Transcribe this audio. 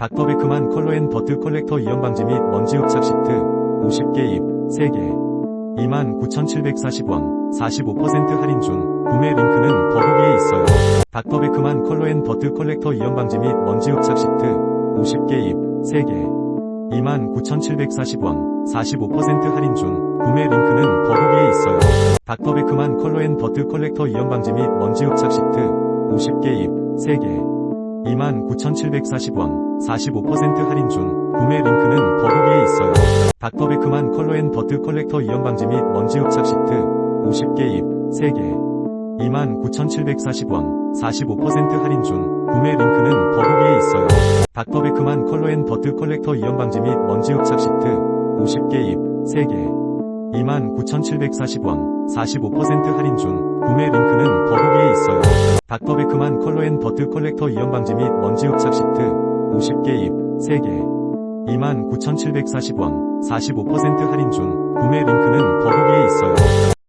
닥터베크만 컬러 앤 더트 컬렉터 이염 방지 및 먼지 흡착 시트 50개 입 3개 29,740원 45% 할인 중 구매 링크는 더보기에 있어요. 닥터베크만 컬러 앤 더트 컬렉터 이염 방지 및 먼지 흡착 시트 50개 입 3개 29,740원 45% 할인 중 구매 링크는 더보기에 있어요. 닥터베크만 컬러 앤 더트 컬렉터 이염 방지 및 먼지 흡착 시트 50개 입 3개 29,740원 45% 할인 중 구매 링크는 더보기에 있어요. 닥터베크만 컬러 앤 더트 컬렉터 이염 방지 및 먼지 흡착 시트 50개 입 3개 29,740원 45% 할인 중 구매 링크는 더보기에 있어요. 닥터베크만 컬러 앤 더트 컬렉터 이염 방지 및 먼지 흡착 시트 50개 입 3개 29,740원 45% 할인 중 구매 링크는 더보기에 있어요. 닥터베크만 컬러 앤 더트 컬렉터 이염 방지 및 먼지 흡착 시트 50개 입 3개. 29,740원 45% 할인 중 구매 링크는